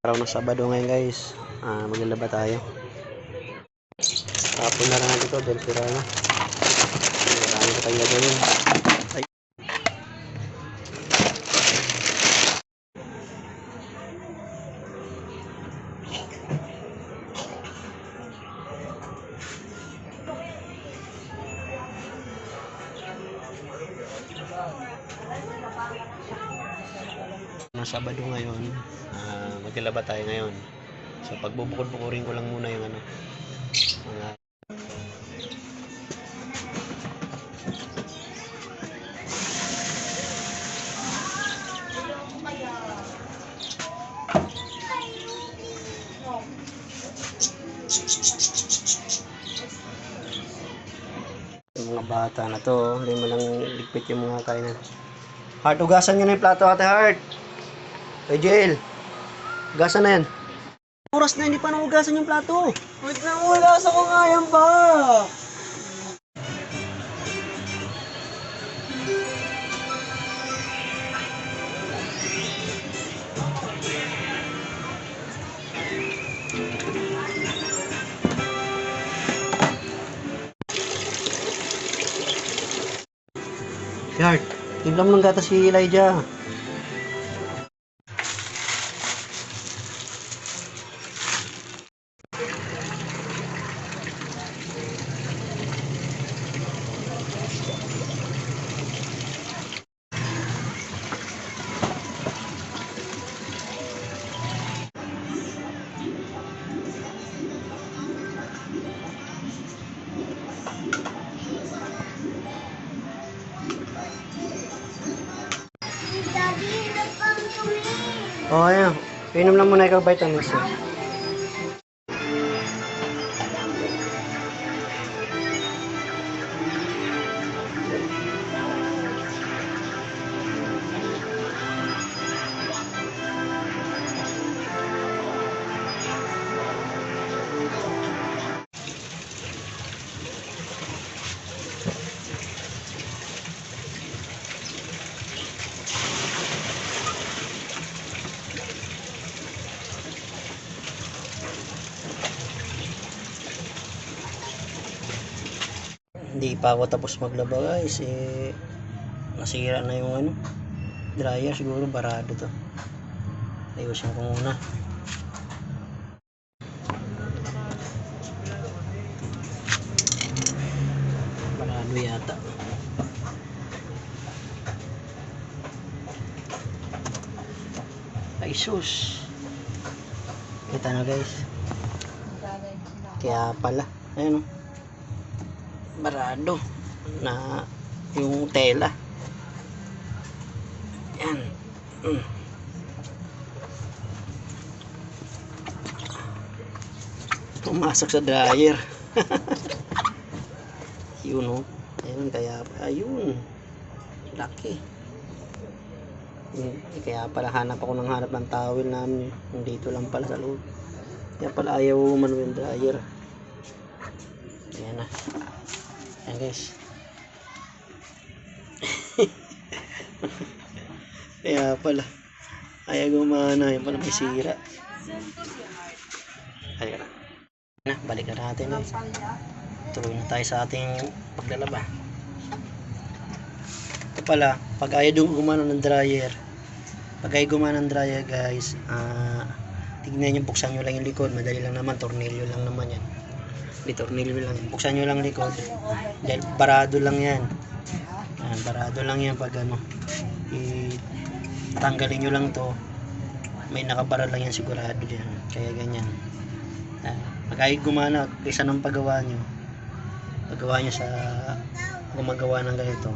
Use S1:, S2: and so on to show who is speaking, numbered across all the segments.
S1: Araw ng Sabado ngayon guys. Ah, maglalaba tayo. Tapon na lang natin ito na. Marami pa tayong gagawin. Ng Sabado ngayon, ah maglalaba tayo ngayon. So pagbubukod-bukurin ko lang muna yung ano, mga mga bata na to, hindi mo lang ligpit yung mga kainan. Heart, ugasan nyo na yung plato, ate Heart. Kay Jail. Ugasan na yan. Oras na, hindi pa nang ugasan yung plato.
S2: Wait wala sa ko nga yan ba?
S1: Heart, tignan mo ng gata si Elijah. Oh, ayan. Pinom lang muna ikaw vitamins. eh. Hindi pa ako tapos maglaba guys. Eh, nasira na yung ano. Dryer siguro barado to. Ayusin ko muna. Barado yata. Ay sus. Kita na guys. Kaya pala. Ayun oh barado na yung tela. Yan. Mm. Pumasok sa dryer. yun oh. Ayun kaya ayun. Laki. Eh, kaya pala hanap ako ng hanap ng towel namin. Dito lang pala sa loob. Kaya pala ayaw yung dryer. Ayan na. Ayan guys. Kaya pala. Ayaw gumana. Yung pala may sira. Ayun na. Na, balik na natin. Eh. Tuloy na tayo sa ating paglalaba. Ito pala, pag ayaw gumana ng dryer, pag ayaw gumana ng dryer guys, ah, tignan nyo, buksan nyo lang yung likod. Madali lang naman, tornilyo lang naman yan. May tornilyo lang. Buksan nyo lang likod. Dahil barado lang yan. Yan, barado lang yan pag ano. I-tanggalin nyo lang to. May nakabara lang yan sigurado dyan. Kaya ganyan. Ay gumana, kaysa ng paggawa nyo, paggawa nyo sa gumagawa ng ganito,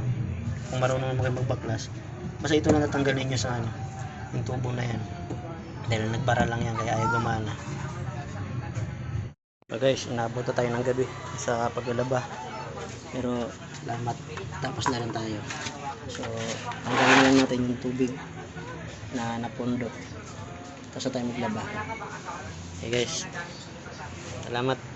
S1: kung marunong naman kayo magbaklas, basta ito lang natanggalin nyo sa ano, yung tubo na yan. Dahil nagbara lang yan, kaya ayaw gumana. So guys, inabot na tayo ng gabi sa paglalaba. Pero salamat, tapos na rin tayo. So, tanggalin lang natin yung tubig na napundo. Tapos na tayo maglaba. Okay guys, salamat.